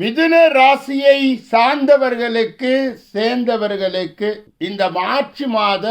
மிதுன ராசியை சார்ந்தவர்களுக்கு சேர்ந்தவர்களுக்கு இந்த மார்ச் மாத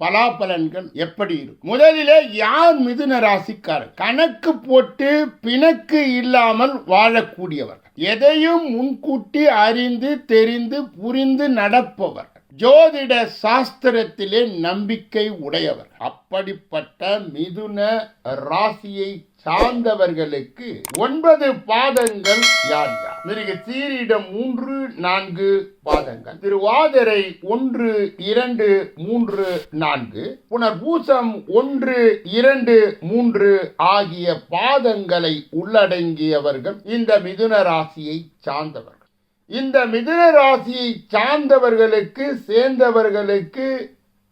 பலாபலன்கள் எப்படி இருக்கும் முதலிலே யார் மிதுன ராசிக்காரர்? கணக்கு போட்டு பிணக்கு இல்லாமல் வாழக்கூடியவர்கள். எதையும் முன்கூட்டி அறிந்து தெரிந்து புரிந்து நடப்பவர். ஜோதிட சாஸ்திரத்திலே நம்பிக்கை உடையவர். அப்படிப்பட்ட மிதுன ராசியை சார்ந்தவர்களுக்கு ஒன்பது பாதங்கள் யார் யார்? மிருக சீரிடம் மூன்று நான்கு பாதங்கள். திருவாதிரை ஒன்று இரண்டு மூன்று நான்கு. புனர்பூசம் ஒன்று இரண்டு மூன்று ஆகிய பாதங்களை உள்ளடங்கியவர்கள் இந்த மிதுன ராசியை சார்ந்தவர்கள் இந்த மிதுன ராசியை சார்ந்தவர்களுக்கு சேர்ந்தவர்களுக்கு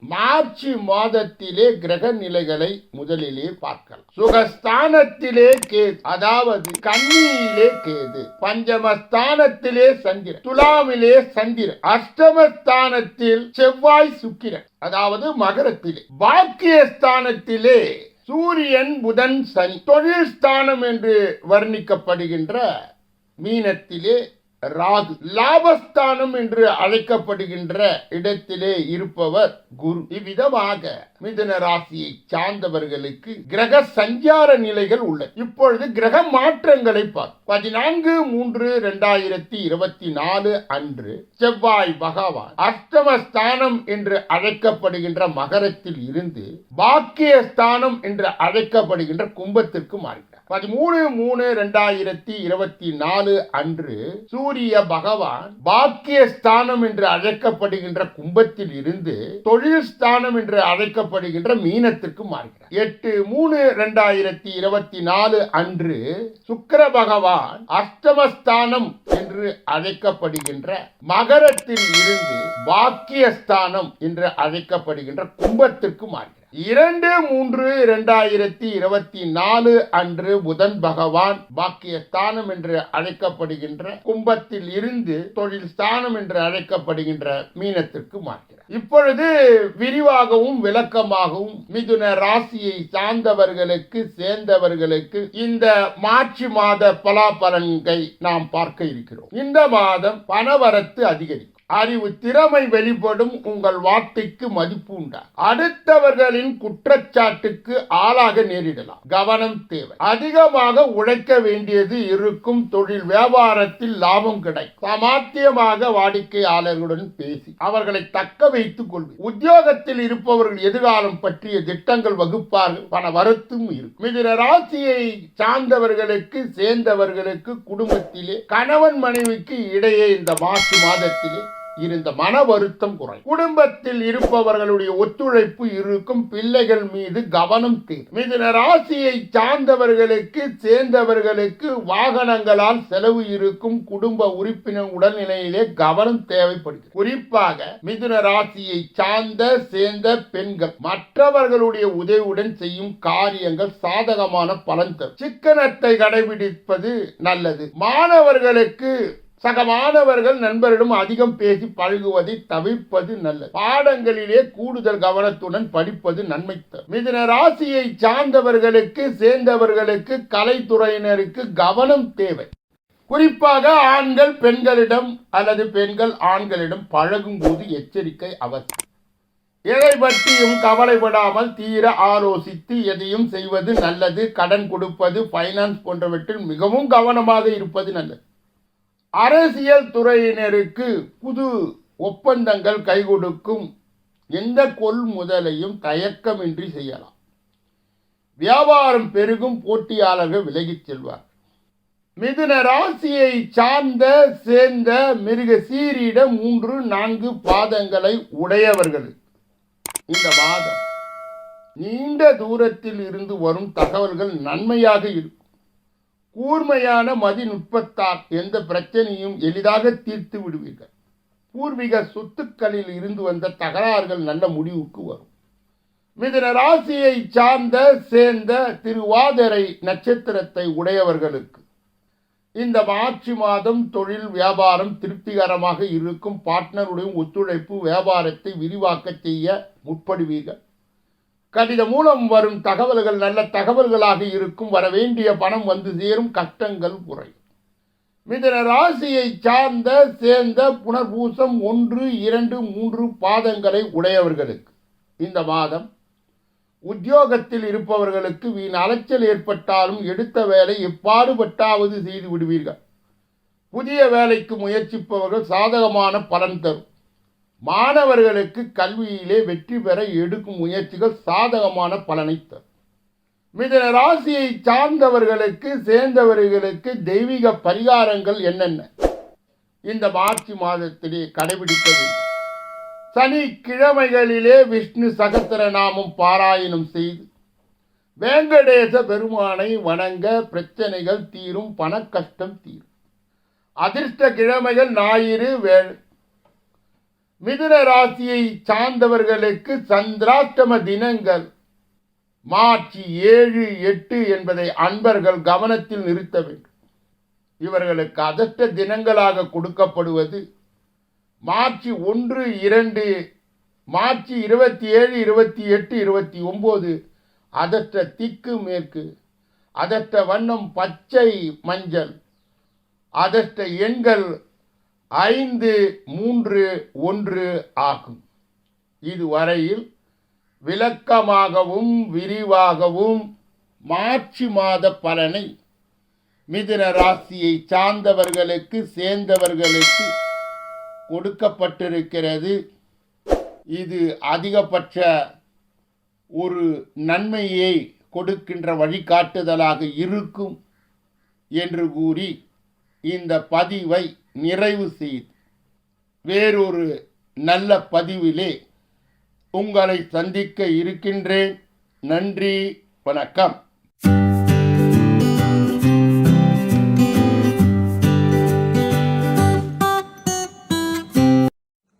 மார்ச் மாதத்திலே கிரக நிலைகளை முதலிலே பார்க்கலாம். சுகஸ்தானத்திலே கேது அதாவது கன்னியிலே கேது பஞ்சமஸ்தானத்திலே சந்திரன் துலாமிலே சந்திரன் அஷ்டமஸ்தானத்தில் செவ்வாய் சுக்கிரன் அதாவது மகரத்திலே. பாக்கியஸ்தானத்திலே சூரியன் புதன் சனி தொழில் ஸ்தானம் என்று வர்ணிக்கப்படுகின்ற மீனத்திலே ராகு லாபஸ்தானம் என்று அழைக்கப்படுகின்ற இடத்திலே இருப்பவர் குரு. இவ்விதமாக மிதன ராசியை சார்ந்தவர்களுக்கு கிரக சஞ்சார நிலைகள் உள்ளது. இப்பொழுது கிரக மாற்றங்களை பார் பதினான்கு மூன்று இரண்டாயிரத்தி இருபத்தி நாலு அன்று செவ்வாய் பகவான் அஷ்டமஸ்தானம் என்று அழைக்கப்படுகின்ற மகரத்தில் இருந்து பாக்கியஸ்தானம் என்று அழைக்கப்படுகின்ற கும்பத்திற்கு மாறி பதிமூணு மூணு ரெண்டாயிரத்தி இருபத்தி நாலு அன்று சூரிய பகவான் பாக்கியஸ்தானம் என்று அழைக்கப்படுகின்ற கும்பத்தில் இருந்து தொழில் ஸ்தானம் என்று அழைக்கப்படுகின்ற மீனத்திற்கு மாறுகிறார். எட்டு மூணு ரெண்டாயிரத்தி இருபத்தி நாலு அன்று சுக்கர பகவான் அஷ்டமஸ்தானம் என்று அழைக்கப்படுகின்ற மகரத்தில் இருந்து பாக்கியஸ்தானம் என்று அழைக்கப்படுகின்ற கும்பத்திற்கு மாறுகிறார். இரண்டு மூன்று இரண்டாயிரத்தி இருபத்தி நாலு அன்று புதன் பகவான் பாக்கிய ஸ்தானம் என்று அழைக்கப்படுகின்ற கும்பத்தில் இருந்து தொழில் ஸ்தானம் என்று அழைக்கப்படுகின்ற மீனத்திற்கு மாறுகிறார். இப்பொழுது விரிவாகவும் விளக்கமாகவும் மிதுன ராசியை சார்ந்தவர்களுக்கு சேர்ந்தவர்களுக்கு இந்த மார்ச் மாத பலாபலன்கை நாம் பார்க்க இருக்கிறோம். இந்த மாதம் பணவரத்து அதிகரிக்கும். அறிவு திறமை வெளிப்படும் உங்கள் வார்த்தைக்கு மதிப்பு உண்டா? அடுத்தவர்களின் குற்றச்சாட்டுக்கு ஆளாக நேரிடலாம். கவனம் தேவை. அதிகமாக உழைக்க வேண்டியது இருக்கும் தொழில் வியாபாரத்தில் லாபம் கிடைக்கும். சமாத்தியமாக வாடிக்கையாளர்களுடன் பேசி அவர்களை தக்க வைத்துக் கொள்வது உத்தியோகத்தில் இருப்பவர்கள் எதிர்காலம் பற்றிய திட்டங்கள் வகுப்பார்கள். பண வருத்தும் இருக்கும். மிதிர ராசியை சார்ந்தவர்களுக்கு சேர்ந்தவர்களுக்கு குடும்பத்திலே கணவன் மனைவிக்கு இடையே இந்த மார்ச் மாதத்திலே இருந்த மன வருத்தம் குறையும். குடும்பத்தில் இருப்பவர்களுடைய ஒத்துழைப்பு இருக்கும். பிள்ளைகள் மீது கவனம் தீரும் மிதுன ராசியை சார்ந்தவர்களுக்கு சேர்ந்தவர்களுக்கு வாகனங்களால் செலவு இருக்கும். குடும்ப உறுப்பினர் உடல்நிலையிலே கவனம் தேவைப்படுகிறது. குறிப்பாக மிதுன ராசியை சார்ந்த சேர்ந்த பெண்கள் மற்றவர்களுடைய உதவியுடன் செய்யும் காரியங்கள் சாதகமான பலன் தரும். சிக்கனத்தை கடைபிடிப்பது நல்லது. மாணவர்களுக்கு சக மாணவர்கள் நண்பரிடம் அதிகம் பேசி பழகுவதை தவிர்ப்பது நல்லது. பாடங்களிலே கூடுதல் கவனத்துடன் படிப்பது நன்மை மிதன ராசியை சார்ந்தவர்களுக்கு சேர்ந்தவர்களுக்கு கலைத்துறையினருக்கு கவனம் தேவை. குறிப்பாக ஆண்கள் பெண்களிடம் அல்லது பெண்கள் ஆண்களிடம் பழகும் போது எச்சரிக்கை அவசியம். எதை பற்றியும் கவலைப்படாமல் தீர ஆலோசித்து எதையும் செய்வது நல்லது. கடன் கொடுப்பது ஃபைனான்ஸ் போன்றவற்றில் மிகவும் கவனமாக இருப்பது நல்லது. அரசியல் துறையினருக்கு புது ஒப்பந்தங்கள் கை கொடுக்கும் எந்த கொள்முதலையும் தயக்கமின்றி செய்யலாம். வியாபாரம் பெருகும் போட்டியாளர்கள் விலகிச் செல்வார் மிதுன ராசியை சார்ந்த சேர்ந்த மிருக சீரிட மூன்று நான்கு பாதங்களை உடையவர்கள். இந்த மாதம் நீண்ட தூரத்தில் இருந்து வரும் தகவல்கள் நன்மையாக இருக்கும். கூர்மையான மதிநுட்பத்தால் எந்த பிரச்சனையும் எளிதாக தீர்த்து விடுவீர்கள். பூர்வீக சொத்துக்களில் இருந்து வந்த தகராறுகள் நல்ல முடிவுக்கு வரும். மிதன ராசியை சார்ந்த சேர்ந்த திருவாதிரை நட்சத்திரத்தை உடையவர்களுக்கு இந்த மார்ச் மாதம் தொழில் வியாபாரம் திருப்திகரமாக இருக்கும். பார்ட்னருடைய ஒத்துழைப்பு வியாபாரத்தை விரிவாக்க செய்ய முற்படுவீர்கள். கடிதம் மூலம் வரும் தகவல்கள் நல்ல தகவல்களாக இருக்கும். வர வேண்டிய பணம் வந்து சேரும். கஷ்டங்கள் குறையும். மிதன ராசியை சார்ந்த சேர்ந்த புனர்பூசம் ஒன்று இரண்டு மூன்று பாதங்களை உடையவர்களுக்கு. இந்த மாதம் உத்தியோகத்தில் இருப்பவர்களுக்கு வீண் அலைச்சல் ஏற்பட்டாலும் எடுத்த வேலை எப்பாடுபட்டாவது செய்து விடுவீர்கள். புதிய வேலைக்கு முயற்சிப்பவர்கள் சாதகமான பலன் தரும். மாணவர்களுக்கு கல்வியிலே வெற்றி பெற எடுக்கும் முயற்சிகள் சாதகமான பலனை தரும். மிதன ராசியை சார்ந்தவர்களுக்கு சேர்ந்தவர்களுக்கு தெய்வீக பரிகாரங்கள் என்னென்ன? இந்த மார்ச் மாதத்திலே கடைபிடிக்க வேண்டும் சனிக்கிழமைகளிலே விஷ்ணு சகசர நாமம் பாராயணம் செய்து வேங்கடேச பெருமானை வணங்க பிரச்சனைகள் தீரும் பண கஷ்டம் தீரும். அதிர்ஷ்ட கிழமைகள் ஞாயிறு வேள் மிதுன ராசியை சார்ந்தவர்களுக்கு சந்திராஷ்டம தினங்கள். மார்ச் ஏழு எட்டு என்பதை அன்பர்கள் கவனத்தில் நிறுத்த வேண்டும். இவர்களுக்கு அதிர்ஷ்ட தினங்களாக கொடுக்கப்படுவது மார்ச் ஒன்று இரண்டு மார்ச் இருபத்தி ஏழு இருபத்தி எட்டு இருபத்தி ஒம்பது அதற்ற திக்கு மேற்கு. அதற்ற வண்ணம் பச்சை மஞ்சள். அதற்ற எண்கள் ஐந்து மூன்று ஒன்று ஆகும். இதுவரையில் விளக்கமாகவும் விரிவாகவும் மார்ச் மாத பலனை மிதுன ராசியை சார்ந்தவர்களுக்கு சேர்ந்தவர்களுக்கு கொடுக்கப்பட்டிருக்கிறது. இது அதிகபட்ச ஒரு நன்மையை கொடுக்கின்ற வழிகாட்டுதலாக இருக்கும் என்று கூறி இந்த பதிவை நிறைவு செய்து வேறொரு நல்ல பதிவிலே உங்களை சந்திக்க இருக்கின்றேன். நன்றி வணக்கம்.